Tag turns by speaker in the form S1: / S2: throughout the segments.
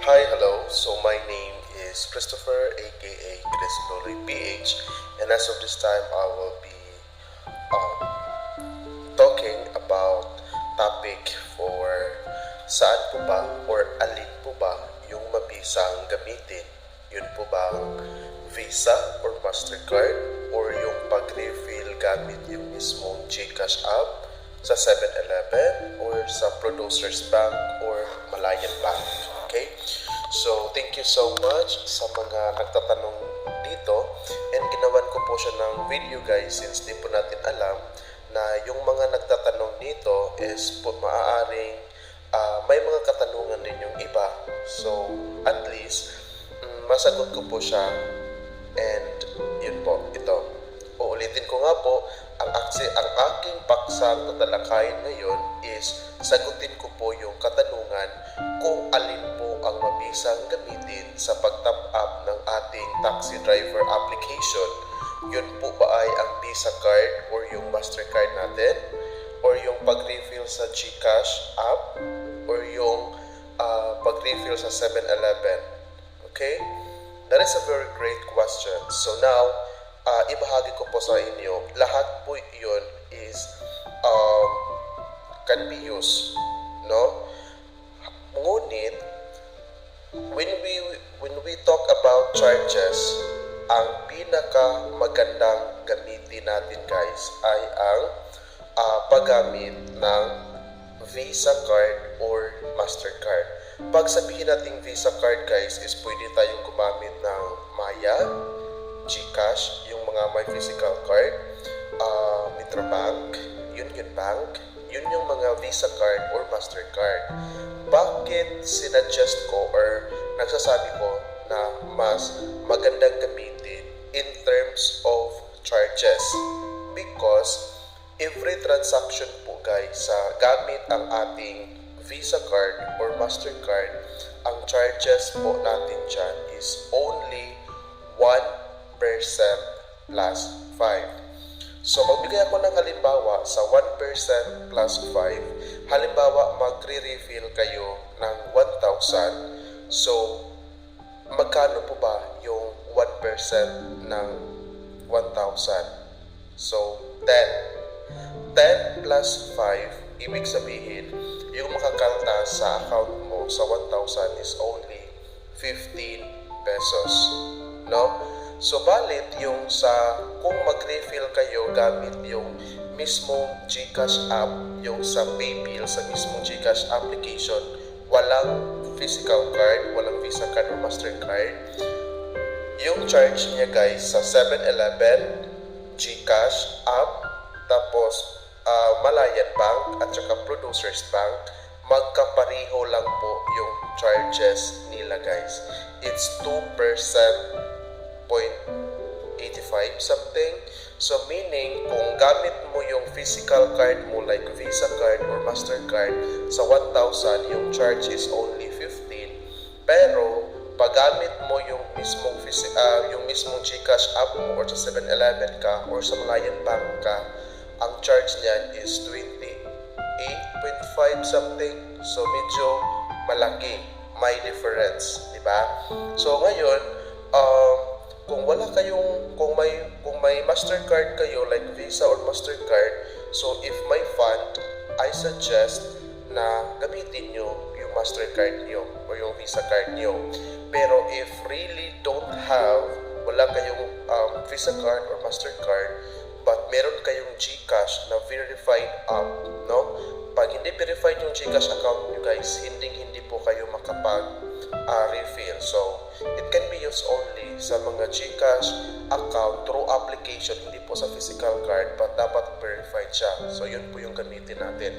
S1: Hi, hello. So my name is Christopher, aka Chris Glory PH, and as of this time, I will be um, talking about topic for saan po ba or alin po ba yung mabisang gamitin. Yun po bang Visa or Mastercard or yung pag-refill gamit yung mismong GCash app sa 7-Eleven or sa Producers Bank or Malayan Bank. Okay? So, thank you so much sa mga nagtatanong dito and ginawan ko po siya ng video guys since di po natin alam na yung mga nagtatanong dito is po maaaring ah, may mga katanungan din yung iba. So, at least, mm, masagot ko po siya and yun po, ito. Uulitin ko nga po, ang, aksi, ang aking paksang tatalakayin ngayon is sagutin ko po yung katanungan kung alin po ang mabisang gamitin sa pag-top up ng ating taxi driver application. Yun po ba ay ang Visa card or yung Mastercard natin? Or yung pag-refill sa GCash app? Or yung ah, pag-refill sa 7-Eleven? Okay? That is a very great question. So now, ah, ibahagi ko po sa inyo, lahat po used. No? Ngunit, when we when we talk about charges, ang pinaka magandang gamitin natin guys ay ang ah, paggamit ng Visa card or Mastercard. Pag sabihin natin Visa card guys is pwede tayong gumamit ng Maya, GCash, yung mga may physical card, ah, Metrobank, Union Bank, yun yung mga Visa card or Mastercard. Bakit sinadjust ko or nagsasabi ko na mas magandang gamitin in terms of charges? Because every transaction po guys sa gamit ang ating Visa card or Mastercard, ang charges po natin dyan is only 1% plus 5. So magbigay ako ng halimbawa sa 1% plus 5. Halimbawa magre-refill kayo ng 1,000. So magkano po ba yung 1% ng 1,000? So 10. 10 plus 5, ibig sabihin, yung makakalta sa account mo sa 1,000 is only 15 pesos. No? So, balit yung sa, kung mag-refill kayo gamit yung mismong GCash app, yung sa PayBill, sa mismong GCash application, walang physical card, walang Visa card or Mastercard, yung charge niya guys sa 7-Eleven, GCash app, tapos ah, Malayan Bank at saka Producers Bank, magkapareho lang po yung charges nila guys. It's 2% point 85 something. So meaning, kung gamit mo yung physical card mo like Visa card or Mastercard sa 1,000, yung charge is only 15. Pero, pag gamit mo yung mismong, phys- ah, yung mismong GCash app mo or sa 7-Eleven ka or sa Malayan Bank ka, ang charge niyan is 28.5 something. So medyo malaki. May difference, di ba? So ngayon, um, kung wala kayong kung may kung may Mastercard kayo like Visa or Mastercard, so if may fund, I suggest na gamitin nyo yung Mastercard nyo or yung Visa card nyo. Pero if really don't have, wala kayong um, Visa card or Mastercard, but meron kayong GCash na verified app, no? Pag hindi verified yung GCash account nyo guys, hindi hindi po kayo makapag ah, refill. So, it can be used only sa mga GCash account through application, hindi po sa physical card, but dapat verified siya. So, yun po yung gamitin natin.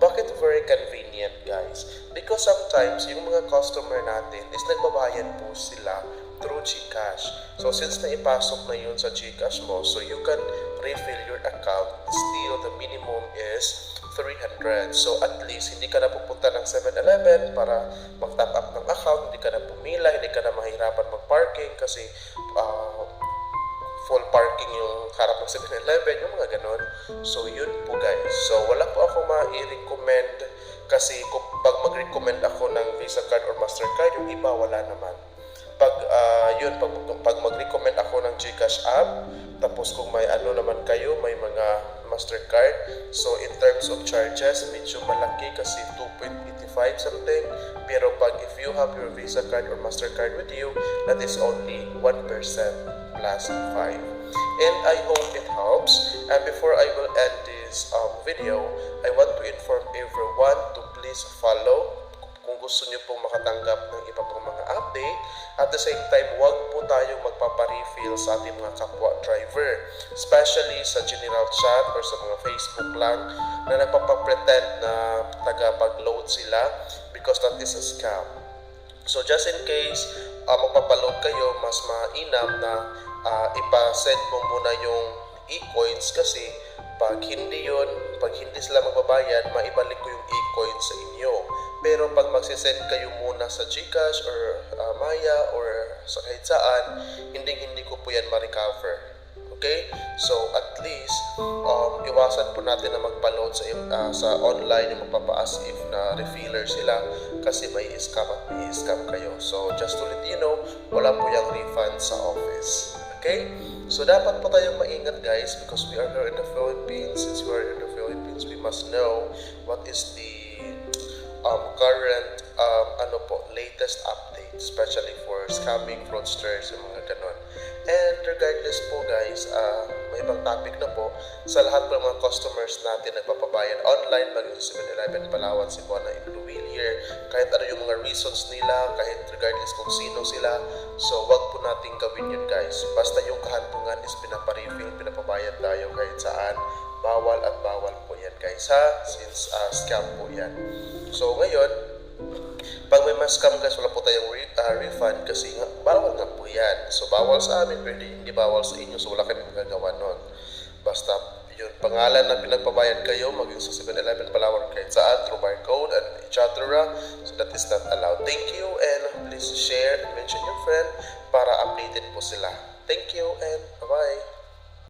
S1: Bakit very convenient, guys? Because sometimes, yung mga customer natin is nagbabayad po sila through GCash. So, since naipasok na yun sa GCash mo, so you can refill your account. Still, the minimum is 300. So, at least, hindi ka na pupunta ng 7-Eleven para mag-top up ng account. Hindi ka na pumila, hindi ka na mahirapan mag-parking kasi ah, full parking yung harap ng 7-Eleven, yung mga ganon. So, yun po guys. So, wala po ako ma-recommend kasi kung pag mag-recommend ako ng Visa card or Mastercard, yung iba wala naman. Pag, ah, yun, pag, pag mag-recommend ako ng Gcash app, tapos kung may ano naman kayo, may mga Mastercard, so in terms of charges, medyo malaki kasi 2.85 something. Pero pag if you have your Visa card or Mastercard with you, that is only 1% plus 5. And I hope it helps. And before I will end this um, video, I want to inform everyone to please follow kung gusto niyo pong makatanggap ng iba pang mga update. At the same time, huwag po tayong magpaparefill sa ating mga kapwa driver. Especially sa general chat or sa mga Facebook lang na nagpapapretend na taga-pag-load sila because that is a scam. So just in case uh, magpapaload kayo, mas mainam na uh, ipa-send mo muna yung e-coins kasi pag hindi yon pag hindi sila magbabayad, maibalik ko yung e-coins sa inyo. Pero pag magsisend kayo muna sa Gcash or uh, Maya or sa kahit saan, hindi hindi ko po yan ma-recover. Okay? So at least um, iwasan po natin na magpa-load sa uh, sa online yung magpapa-as if na refiller sila kasi may scam at may scam kayo. So just to let you know, wala po yung refund sa office. Okay? So dapat po tayong maingat guys because we are here in the Philippines. Since we are in the Philippines, we must know what is the um, current um, ano po, latest update, especially for scamming, fraudsters, yung mga ganon. And regardless po guys, uh, may ibang topic na po, sa lahat po ng mga customers natin nagpapabayan online, maging sa 7-Eleven, Palawan, Cebuana, and Luwilier, kahit ano yung mga reasons nila, kahit regardless kung sino sila, so wag po nating gawin yun guys. Basta yung kahantungan is pinaparefill, pinapabayad tayo kahit saan, bawal at bawal ha, since uh, scam po yan. So ngayon, pag may mas scam guys, wala po tayong re- ah, refund kasi nga, bawal nga po yan. So bawal sa amin, pero hindi, bawal sa inyo. So wala kayong magagawa nun. Basta yun, pangalan na pinagpabayad kayo, maging sa 7-Eleven, Palawan, kahit saan, through barcode and etc. So that is not allowed. Thank you and please share and mention your friend para updated po sila. Thank you and bye-bye.